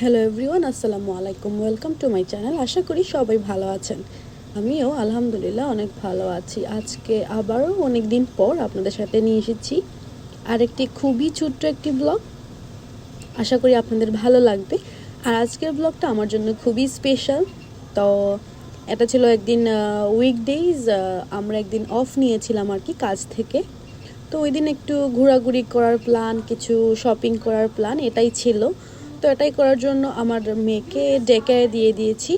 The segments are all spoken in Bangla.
হ্যালো এভরিওয়ান আসসালামু আলাইকুম। ওয়েলকাম টু মাই চ্যানেল আশা করি সবাই ভালো আছেন। আমিও আলহামদুলিল্লাহ অনেক ভালো আছি। আজকে আবারও অনেক দিন পর আপনাদের সাথে নিয়ে এসেছি আরেকটি খুবই ছোট্ট একটি ব্লগ আশা করি আপনাদের ভালো লাগবে। আর আজকের ব্লগটা আমার জন্য খুবই স্পেশাল তো এটা ছিল একদিন উইকডেজ আমরা একদিন অফ নিয়েছিলাম আর কি কাজ থেকে। তো ওই দিন একটু ঘোরাঘুরি করার প্ল্যান কিছু শপিং করার প্ল্যান এটাই ছিল। তো এটাই করার জন্য আমার মেয়েকে ডেকে দিয়ে দিয়েছি।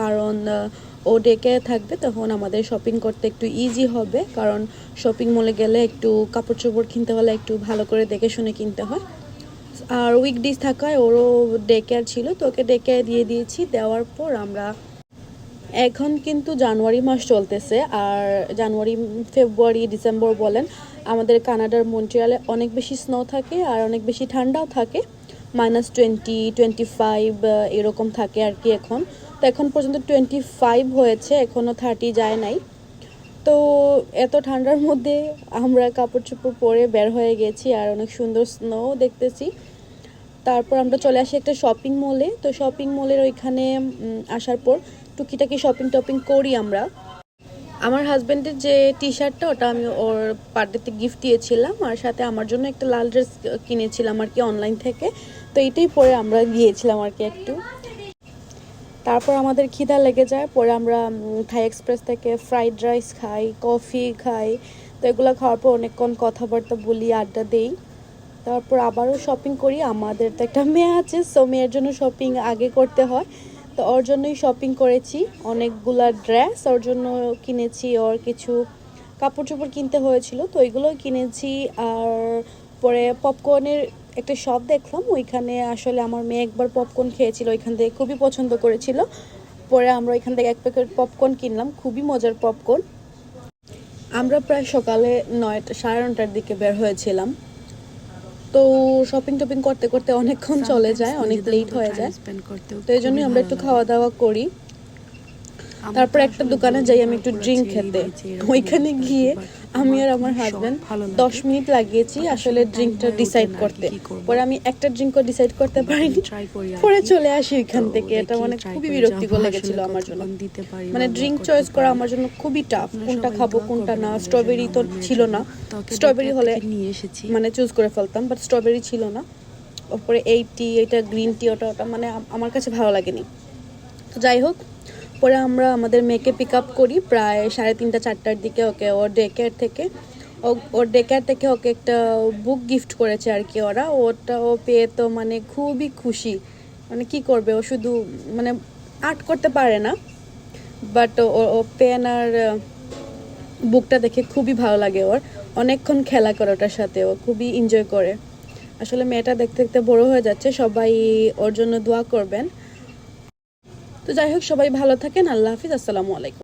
কারণ ও ডেকে থাকবে তখন আমাদের শপিং করতে একটু ইজি হবে। কারণ শপিং মলে গেলে একটু কাপড় চোপড় কিনতে হলে একটু ভালো করে দেখে শুনে কিনতে হয়। আর উইক উইকডেজ থাকায় ওরও ডে কেয়ার ছিল, তো ওকে ডে কেয়ার দিয়ে দিয়েছি। দেওয়ার পর আমরা এখন কিন্তু জানুয়ারি মাস চলতেছে। আর জানুয়ারি, ফেব্রুয়ারি, ডিসেম্বর বলেন, আমাদের কানাডার মন্ট্রিয়ালে অনেক বেশি স্নো থাকে আর অনেক বেশি ঠান্ডাও থাকে। মাইনাস টোয়েন্টি টোয়েন্টি ফাইভ এরকম থাকে আর কি এখন। তো এখন পর্যন্ত টোয়েন্টি ফাইভ হয়েছে এখনও থার্টি যায় নাই। তো এত ঠান্ডার মধ্যে আমরা কাপড় চোপড় পরে বের হয়ে গেছি আর অনেক সুন্দর স্নো দেখতেছি। তারপর আমরা চলে আসি একটা শপিং মলে তো শপিং মলের ওইখানে আসার পর টুকিটাকি শপিং টপিং করি আমরা। আমার হাজব্যান্ডের যে টি শার্টটা ওটা আমি ওর বার্থডেতে গিফট দিয়েছিলাম আর সাথে আমার জন্য একটা লাল ড্রেস কিনেছিলাম আর কি অনলাইন থেকে। তো এটাই পরে আমরা গিয়েছিলাম আর কি একটু। তারপর আমাদের খিদা লেগে যায়, পরে আমরা থাই এক্সপ্রেস থেকে ফ্রাইড রাইস খাই কফি খাই। তো এগুলো খাওয়ার পর অনেকক্ষণ কথাবার্তা বলি, আড্ডা দেই। তারপর আবারও শপিং করি। আমাদের তো একটা মেয়ে আছে সো মেয়ের জন্য শপিং আগে করতে হয়। তো ওর জন্যই শপিং করেছি। অনেকগুলা ড্রেস ওর জন্য কিনেছি ওর কিছু কাপড় চোপড় কিনতে হয়েছিল, তো ওইগুলোই কিনেছি। আর পরে পপকর্নের একটা শপ দেখলাম, ওইখানে আসলে আমার মেয়ে একবার পপকর্ন খেয়েছিল, ওইখান থেকে খুবই পছন্দ করেছিল। পরে আমরা ওইখান থেকে এক প্যাকেট পপকর্ন কিনলাম, খুবই মজার পপকর্ন আমরা প্রায় সকালে নয়টা, সাড়ে নটার দিকে বের হয়েছিলাম। তো শপিং টপিং করতে করতে অনেকক্ষণ চলে যায় অনেক লেট হয়ে যায়। তো এই জন্যই আমরা একটু খাওয়া দাওয়া করি। তারপর একটা দোকানে যাই আমি একটু ড্রিঙ্ক খেতে। ওইখানে গিয়ে আমি আর আমার হাজবেন্ড দশ মিনিট লাগিয়েছি আসলে ড্রিঙ্কটা ডিসাইড করতে। পরে আমি একটা ড্রিঙ্কও ডিসাইড করতে পারিনি। পরে চলে আসি ওইখান থেকে। এটা মানে খুবই বিরক্তিকর লেগেছিল আমার জন্য। মানে ড্রিঙ্ক চয়েস করা আমার জন্য খুবই টাফ কোনটা খাব কোনটা না স্ট্রবেরি তো ছিল না। স্ট্রবেরি হলে নিয়ে এসেছি। মানে চুজ করে ফেলতাম বাট স্ট্রবেরি ছিল না। ওপরে এই টি এটা গ্রিন টি ওটা ওটা মানে আমার কাছে ভালো লাগেনি। তো যাই হোক পরে আমরা আমাদের মেয়েকে পিক আপ করি প্রায় সাড়ে তিনটা, চারটার দিকে ওকে, ওর ডে কেয়ার থেকে ওর ডে কেয়ার থেকে ওকে একটা বুক গিফট করেছে আর কি ওরা। ওটা ও পেয়ে তো মানে খুবই খুশি। মানে কি করবে? ও শুধু মানে আর্ট করতে পারে না। বাট ও পেন আর বুকটা দেখে খুবই ভালো লাগে ওর। অনেকক্ষণ খেলা করে ওটার সাথে। ও খুবই এনজয় করে। আসলে মেয়েটা দেখতে দেখতে বড় হয়ে যাচ্ছে। সবাই ওর জন্য দোয়া করবেন। তো যাই হোক সবাই ভালো থাকেন। আল্লাহ হাফিজ আসসালামু আলাইকুম।